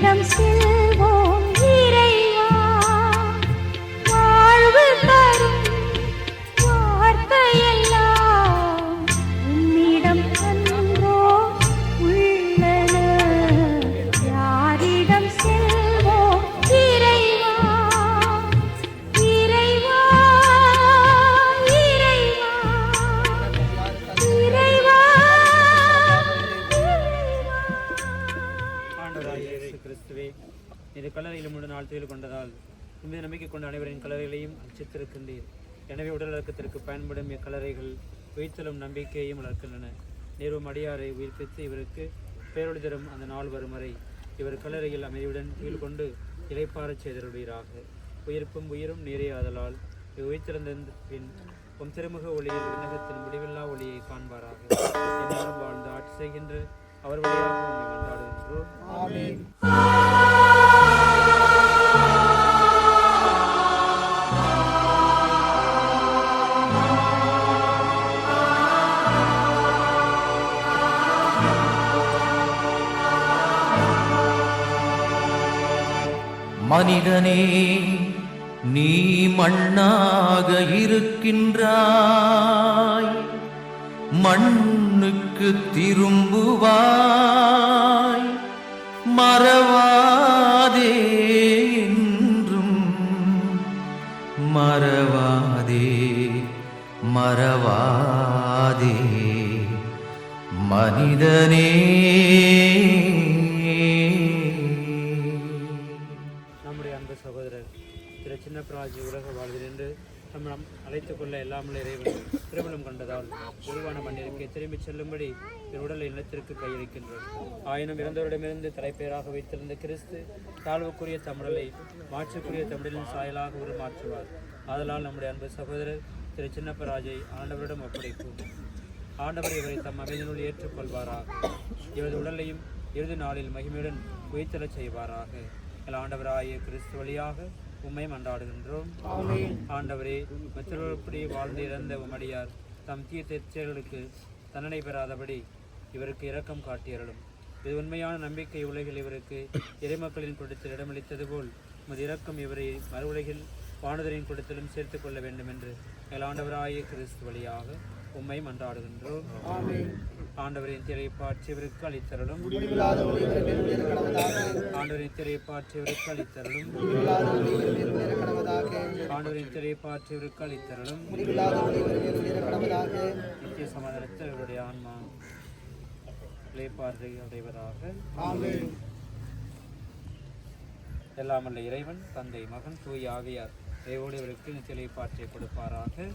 யாரிடம் செல்வோம் ஆண்டவராகிய இயேசு கிறிஸ்துவே இது கல்லறையில் மூன்று நாள் துயில் கொண்டதால் உண்மை நம்பிக்கை கொண்ட அனைவரின் கல்லறைகளையும் அச்சித்திருக்கின்றீர். எனவே உடல் இறக்கத்திற்கு பயன்படும் இக்கல்லறைகள் உயிர்த்தலும் நம்பிக்கையையும் வளர்க்கின்றன. நேரும் அடியாரை உயிர்ப்பித்து இவருக்கு பேரொளி தரும் அந்த நாள் வரும் வரை இவர் கல்லறையில் அமைதியுடன் துயில் கொண்டு இலைப்பாரச் செய்தருளீராக உயிர்ப்பும் உயிரும் நீரே ஆதலால் உயிர்த்திருந்த பின் உம் திருமுக ஒளியில் விண்ணகத்தின் முடிவில்லா ஒளியை காண்பாராக. வாழ்ந்து ஆட்சி செய்கின்ற அவர் மனிதனே நீ மண்ணாக இருக்கின்றாய். மண்ணுக்கு திரும்புவாய் மறவாதே என்றும். மறவாதே மறவாதே மனிதனே. நம்முடைய அன்பு சகோதரர் திரு சின்னப்பிராஜி உலக வாழ்வில் என்று நம்மளம் அழைத்துக் கொள்ள எல்லாமல் இறைவன் திருமணம் கண்டதால் உருவான மண்ணிற்கு திரும்பிச் செல்லும்படி என் உடலை நிலத்திற்கு கையளிக்கின்றோம் ஆயினும் இறந்தவரிடமிருந்து தலைப்பேராக வைத்திருந்த கிறிஸ்து தாழ்வுக்குரிய தமிழலை மாற்றுக்குரிய தமிழின் சாயலாக உருமாற்றுவார் ஆதலால் நம்முடைய அன்பு சகோதரர் திரு சின்னப்பராஜை ஆண்டவரிடம் ஒப்படைப்போம். ஆண்டவர் இவரை தம் அமைதினுள் ஏற்றுக்கொள்வாராக இவரது உடலையும் இறுதி நாளில் மகிமையுடன் உயிர்த்தெழச் செய்வாராக. எங்கள் ஆண்டவராகிய கிறிஸ்து வழியாக உம்மை மன்றாடுகின்றோம். ஆண்டவரே மற்றொருப்படி வாழ்ந்து இறந்த உமடியார் தம் தீர்த்தேச்சர்களுக்கு தண்டனை பெறாதபடி இவருக்கு இரக்கம் காட்டியருளும். இது உண்மையான நம்பிக்கை உலகில் இவருக்கு இறைமக்களின் கூட்டத்தில் இடமளித்தது போல் உமது இரக்கம் இவரை மறு உலகில் வானதரின் கூட்டத்திலும் சேர்த்துக் கொள்ள வேண்டும் என்று ஆண்டவராகிய கிறிஸ்து வழியாக உம்மை மன்றாடுகின்றோம். ஆண்டவரின் திரை பாற்றியவருக்கு அளித்தருளும். ஆண்டவரின் திரை பாற்றியவருக்கு அளித்தருளும். ஆண்டவரின் திரை பாற்றியவருக்கு அளித்தருளும். நித்திய சமாதானத்தில் அவருடைய ஆன்மா இளைப்பார்வை அடைவதாக எல்லாம் அல்ல இறைவன் தந்தை மகன் தூய் ஆவியார் தேவோடு இவருக்கு நித்திய இளைப்பாற்றியை கொடுப்பாராக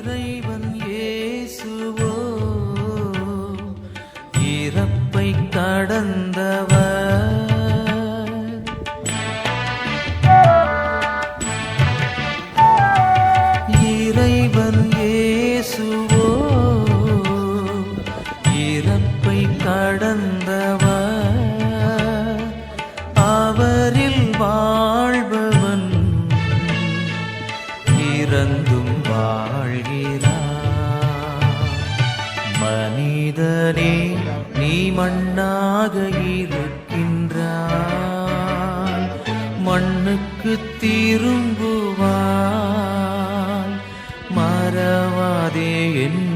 இறைவன் இயேசுவோ இறப்பை கடந்தவர். இறைவன் இயேசுவோ இறப்பை கடந்தவர். மனிதனே நீ மண்ணாக இருக்கின்றாய். மண்ணுக்கு திரும்புவாய். மறவாதே என்